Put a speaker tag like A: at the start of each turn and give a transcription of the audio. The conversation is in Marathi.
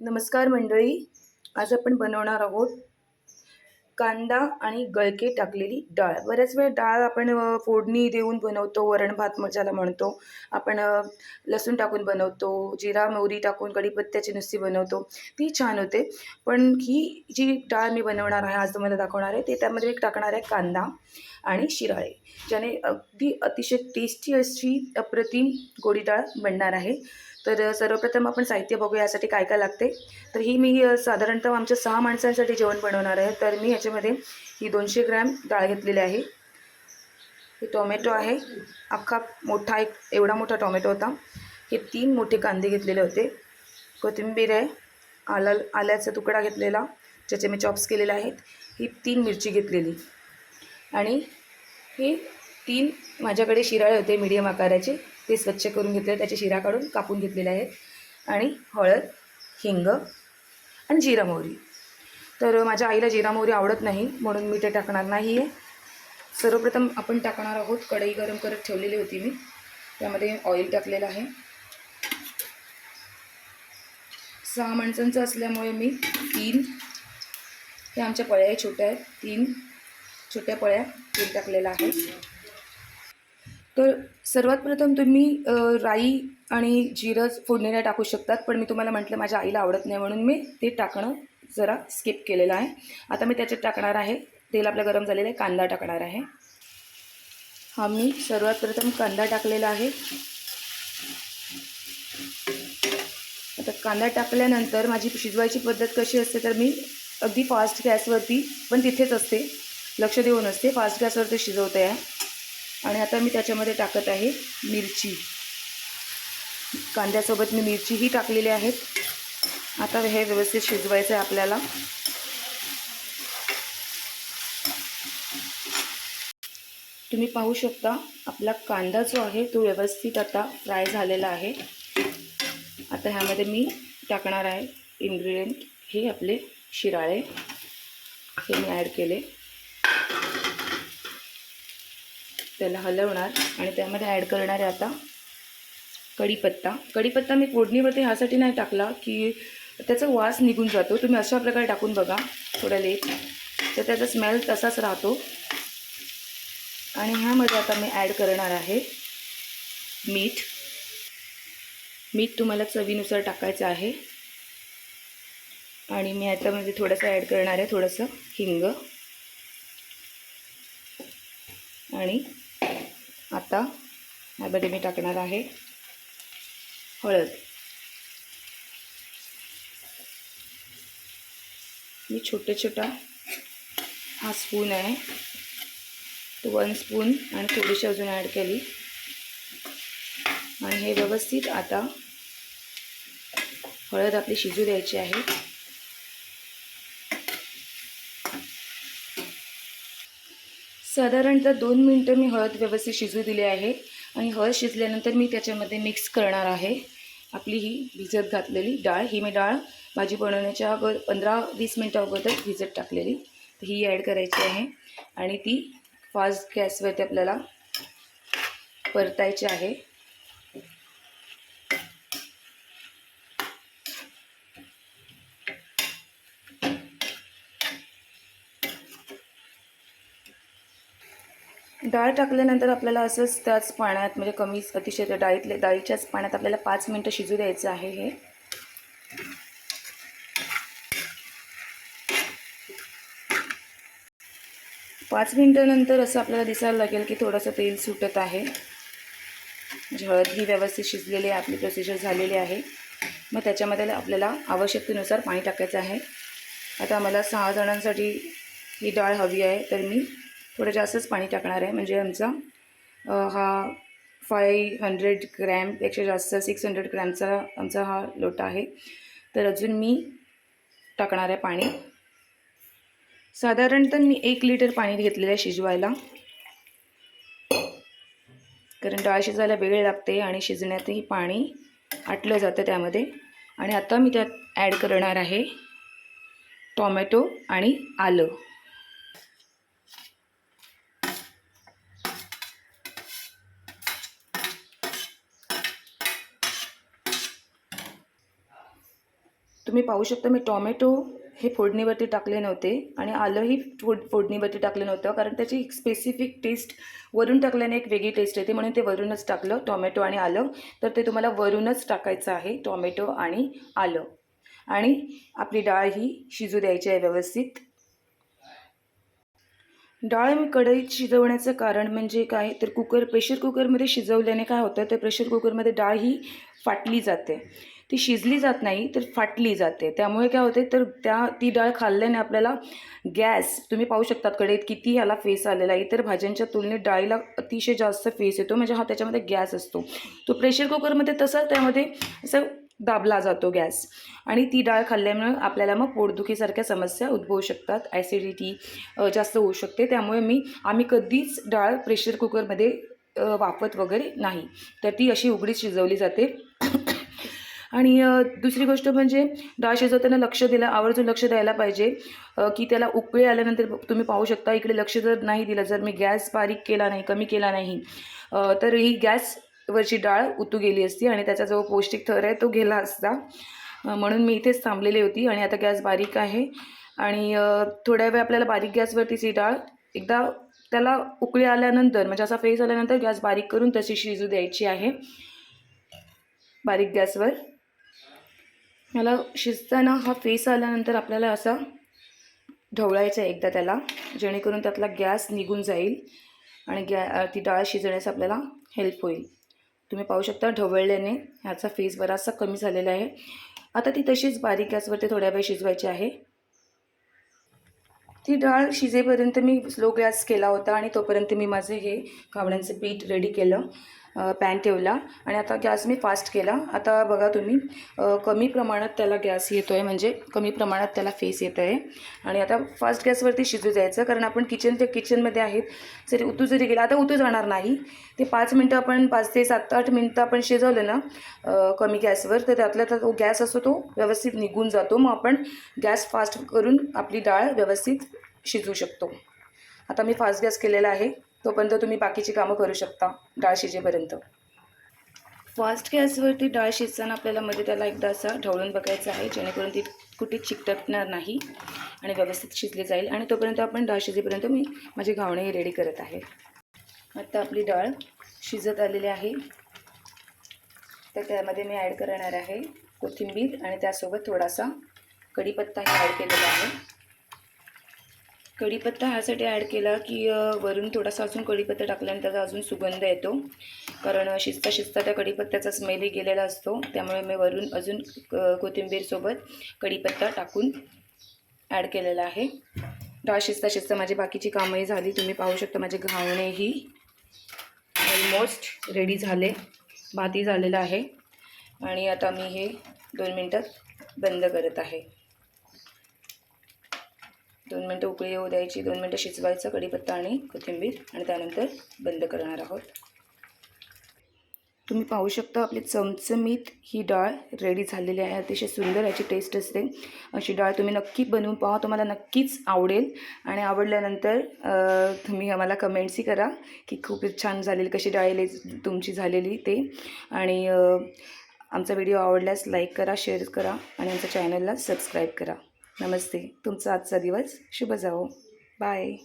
A: नमस्कार मंडळी आज आपण बनवणार आहोत कांदा आणि गळके टाकलेली डाळ. बऱ्याच वेळा डाळ आपण फोडणी देऊन बनवतो वरण भात म- ज्याला म्हणतो. आपण लसूण टाकून बनवतो जिरा मोहरी टाकून कढीपत्त्याची नुसती बनवतो. ती छान होते. पण ही जी डाळ मी बनवणार आहे आज तुम्हाला दाखवणार आहे ते त्यामध्ये एक टाकणार आहे कांदा आणि शिराळे ज्याने अगदी अतिशय टेस्टी अशी अप्रतिम गोडी डाळ बनणार आहे. तर सर्वप्रथम आपण साहित्य बघूया यासाठी काय काय लागते. तर ही मी साधारणतः आमच्या सहा माणसांसाठी जेवण बनवणार आहे. तर मी ह्याच्यामध्ये ही दोनशे ग्रॅम डाळ घेतलेली आहे. हे टोमॅटो आहे. अख्खा मोठा एक एवढा मोठा टोमॅटो होता. हे तीन मोठे कांदे घेतलेले होते. कोथिंबीर आहे आला आल्याचा तुकडा घेतलेला ज्याचे मी चॉप्स केलेले आहेत. ही तीन मिरची घेतलेली. आणि हे तीन माझ्याकडे शिराळे होते मीडियम आकाराचे. ते स्वच्छ करून घेतले त्याचे शिरा काढून कापून घेतलेले आहेत. आणि हळद हिंग आणि जिरा मोहरी. तर माझ्या आईला जिरा मोहरी आवडत नाही म्हणून मी ते टाकणार नाही आहे सर्वप्रथम आपण टाकणार आहोत. कढई गरम करत ठेवलेली होती मी. त्यामध्ये ऑइल टाकलेलं आहे. सहा माणसांचं असल्यामुळे मी तीन हे आमच्या पळ्या आहे छोट्या आहेत. तीन छोट्या पळ्या तेल टाकलेलं आहे तर सर्वात प्रथम तुम्ही राई आणि जिरं फोडणीला टाकू शकतात पण मी तुम्हाला म्हटलं माझ्या आईला आवडत नाही म्हणून मी ते टाकणं जरा स्किप केलेलं आहे. आता मी त्याच्यात टाकणार आहे तेल आपलं गरम झालेलं आहे कांदा टाकणार आहे. हा मी सर्वात प्रथम कांदा टाकलेला आहे. आता कांदा टाकल्यानंतर माझी शिजवायची पद्धत कशी असते तर मी अगदी फास्ट गॅसवरती पण तिथेच असते. लक्ष देऊन असते फास्ट गॅसवरती शिजवते. आहे आणि आता मी त्याच्यामध्ये टाकत आहे मिरची. कांद्यासोबत मी मिरचीही टाकलेली आहेत. आता हे व्यवस्थित शिजवायचं आहे आपल्याला. तुम्ही पाहू शकता आपला कांदा जो आहे तो व्यवस्थित आता फ्राय झालेला आहे. आता ह्यामध्ये मी टाकणार आहे इन्ग्रेडियंट हे आपले शिराळे. हे मी ॲड केले. त्याला हलवणार आणि त्यामध्ये ॲड करणार आहे आता कढीपत्ता. कढीपत्ता मी फोडणीवरती ह्यासाठी नाही टाकला की त्याचा वास निघून जातो. तुम्ही अशा प्रकारे टाकून बघा. थोडा लेट तर त्याचा स्मेल तसाच राहतो. आणि ह्यामध्ये आता मी ॲड करणार आहे मीठ. मीठ तुम्हाला चवीनुसार टाकायचं आहे. आणि मी याच्यामध्ये थोडंसं ॲड करणार आहे. थोडंसं हिंग. आणि आता. यामध्ये मी टाकणार आहे. हळद. मी छोटे छोटा हा स्पून आहे. तो वन स्पून आणि थोडीशी अजून ॲड केली. आणि हे व्यवस्थित आता हळद आपली शिजू द्यायची आहे. साधारणतः दोन मिनटं मी हळद व्यवस्थित शिजू दिली आहे. आणि हळद शिजल्यानंतर मी त्याच्यामध्ये मिक्स करणार आहे. आपली ही भिजत घातलेली डाळ ही मी डाळ भाजी बनवण्याच्या अगोदर पंधरा वीस मिनटं अगोदर भिजत टाकलेली. तर ही ॲड करायची आहे. आणि ती फास्ट गॅसवरती आपल्याला परतायची आहे. डाळ टाकल्यानंतर आपल्याला असंच त्याच पाण्यात म्हणजे कमी अतिशय डाळीतले डाळीतल्या डाळीच्याच पाण्यात आपल्याला पाच मिनटं शिजू द्यायचं आहे हे. पाच मिनटानंतर असं आपल्याला दिसायला लागेल की थोडंसं तेल सुटत आहे. म्हणजे हळद ही व्यवस्थित शिजलेली आहे आपली प्रोसिजर झालेली आहे. मग त्याच्यामध्ये आपल्याला आवश्यकतेनुसार पाणी टाकायचं आहे. आता मला सहा जणांसाठी ही डाळ हवी आहे तर मी थोडं जास्तच पाणी टाकणार आहे. म्हणजे आमचा हा फाय हंड्रेड ग्रॅमपेक्षा जास्त सिक्स हंड्रेड ग्रॅमचा आमचा हा लोटा आहे. तर अजून मी टाकणार आहे पाणी. साधारणतः मी एक लिटर पाणी घेतलेलं आहे शिजवायला. कारण डाळ शिजायला वेळ लागते आणि शिजण्यातही पाणी आटलं जातं त्यामध्ये. आणि आता मी त्यात ॲड करणार आहे टॉमॅटो आणि आलं. तुम्ही पाहू शकता मी टॉमॅटो हे फोडणीवरती टाकले नव्हते आणि आलंही फोड फोडणीवरती टाकलं नव्हतं कारण त्याची एक स्पेसिफिक टेस्ट वरून टाकल्याने एक वेगळी टेस्ट येते म्हणून ते वरूनच टाकलं टॉमॅटो आणि आलं. तर ते तुम्हाला वरूनच टाकायचं आहे टॉमॅटो आणि आलं. आणि आपली डाळ ही शिजू द्यायची आहे व्यवस्थित. डाळ मी कढईत शिजवण्याचं कारण म्हणजे काय तर कुकर प्रेशर कुकरमध्ये शिजवल्याने काय होतं तर प्रेशर कुकरमध्ये डाळ ही फाटली जाते. ती शिजली जात नाही तर फाटली जाते. त्यामुळे काय होते तर त्या ती डाळ खाल्ल्याने आपल्याला गॅस तुम्ही पाहू शकतात कडे किती ह्याला फेस आलेला आहे. इतर भाज्यांच्या तुलनेत डाळीला अतिशय जास्त फेस येतो म्हणजे हा त्याच्यामध्ये गॅस असतो. तो प्रेशर कुकरमध्ये तसा त्यामध्ये असं दाबला जातो गॅस. आणि ती डाळ खाल्ल्यामुळे आपल्याला मग पोटदुखीसारख्या समस्या उद्भवू शकतात. ॲसिडिटी जास्त होऊ शकते. त्यामुळे मी आम्ही कधीच डाळ प्रेशर कुकरमध्ये वापरत वाफत वगैरे नाही. तर ती अशी उघडीच शिजवली जाते. आणि दुसरी गोष्ट म्हणजे डाळ शिजवताना लक्ष दिलं आवर्जून लक्ष द्यायला पाहिजे की त्याला उकळी आल्यानंतर तुम्ही पाहू शकता इकडे लक्ष जर नाही दिलं जर मी गॅस बारीक केला नाही कमी केला नाही तर ही गॅसवरची डाळ उतू गेली असती आणि त्याचा जो पौष्टिक थर आहे तो गेला असता. म्हणून मी इथेच थांबलेली होती आणि आता गॅस बारीक आहे. आणि थोड्या वेळ आपल्याला बारीक गॅसवरतीच ही डाळ एकदा त्याला उकळी आल्यानंतर म्हणजे असा फेस आल्यानंतर गॅस बारीक करून तशी शिजू द्यायची आहे. बारीक गॅसवर. मला शिजताना हा फेस आल्यानंतर आपल्याला असा ढवळायचा आहे एकदा त्याला जेणेकरून त्यातला गॅस निघून जाईल आणि गॅ ती डाळ शिजण्यास आपल्याला हेल्प होईल. तुम्ही पाहू शकता ढवळल्याने ह्याचा फेस बराचसा कमी झालेला आहे. आता ती तशीच बारीक गॅसवरती थोड्या वेळ शिजवायची आहे. ती डाळ शिजेपर्यंत मी स्लो गॅस केला होता आणि तोपर्यंत मी माझे हे घावण्यांचं पीठ रेडी केलं. पॅन ठेवला आणि आता गॅस मी फास्ट केला. आता बघा तुम्ही कमी प्रमाणात त्याला गॅस येतो आहे म्हणजे कमी प्रमाणात त्याला फेस येत आहे आणि आता फास्ट गॅसवरती शिजू द्यायचं कारण आपण किचन ते किचनमध्ये आहेत. जरी उतू जरी गेला आता उतू जाणार नाही. ते पाच मिनटं आपण पाच ते सात आठ मिनटं आपण शिजवलं ना कमी गॅसवर तर त्यातला तर तो गॅस असतो तो व्यवस्थित निघून जातो. मग आपण गॅस फास्ट करून आपली डाळ व्यवस्थित शिजवू शकतो. आता मी फास्ट गॅस केलेला आहे. तोपर्यंत तुम्ही बाकीची कामं करू शकता डाळ शिजेपर्यंत. फास्ट गॅसवरती डाळ शिजताना आपल्याला मध्ये त्याला एकदा असा ढवळून बघायचं आहे जेणेकरून ती कुठे चिकटकणार नाही आणि व्यवस्थित शिजली जाईल. आणि तोपर्यंत आपण डाळ शिजेपर्यंत मी माझी घावणेही रेडी करत आहे. आता आपली डाळ शिजत आलेली आहे. तर त्यामध्ये मी ॲड करणार आहे कोथिंबीर आणि त्यासोबत थोडासा कढीपत्ताही ॲड केलेला आहे. कढीपत्ता ह्यासाठी ॲड केला की वरून थोडासा अजून कढीपत्ता टाकल्याने त्याचा अजून सुगंध येतो. कारण शिजता शिजता त्या कढीपत्त्याचा स्मेलही गेलेला असतो. त्यामुळे मी वरून अजून कोथिंबीरसोबत कढीपत्ता टाकून ॲड केलेला आहे. डाळ शिजता शिजता माझी बाकीची कामंही झाली. तुम्ही पाहू शकता माझे घावणेही ऑलमोस्ट रेडी झाले. भातही झालेला आहे. आणि आता मी हे दोन मिनटात बंद करत आहे. दोन मिनटं उकळी येऊ द्यायची दोन मिनटं शिजवायचं कढीपत्ता आणि कोथिंबीर आणि त्यानंतर बंद करणार आहोत. तुम्ही पाहू शकता आपली चमचमीत ही डाळ रेडी झालेली आहे. अतिशय सुंदर याची टेस्ट असते. अशी डाळ तुम्ही नक्की बनवून पहा. तुम्हाला नक्कीच आवडेल. आणि आवडल्यानंतर तुम्ही आम्हाला कमेंट्सही करा की खूपच छान झालेली कशी डाळ तुमची झालेली ते. आणि आमचा व्हिडिओ आवडल्यास लाईक करा शेअर करा आणि आमच्या चॅनलला सबस्क्राईब करा. नमस्ते. तुमचा आजचा दिवस शुभ जाओ बाय.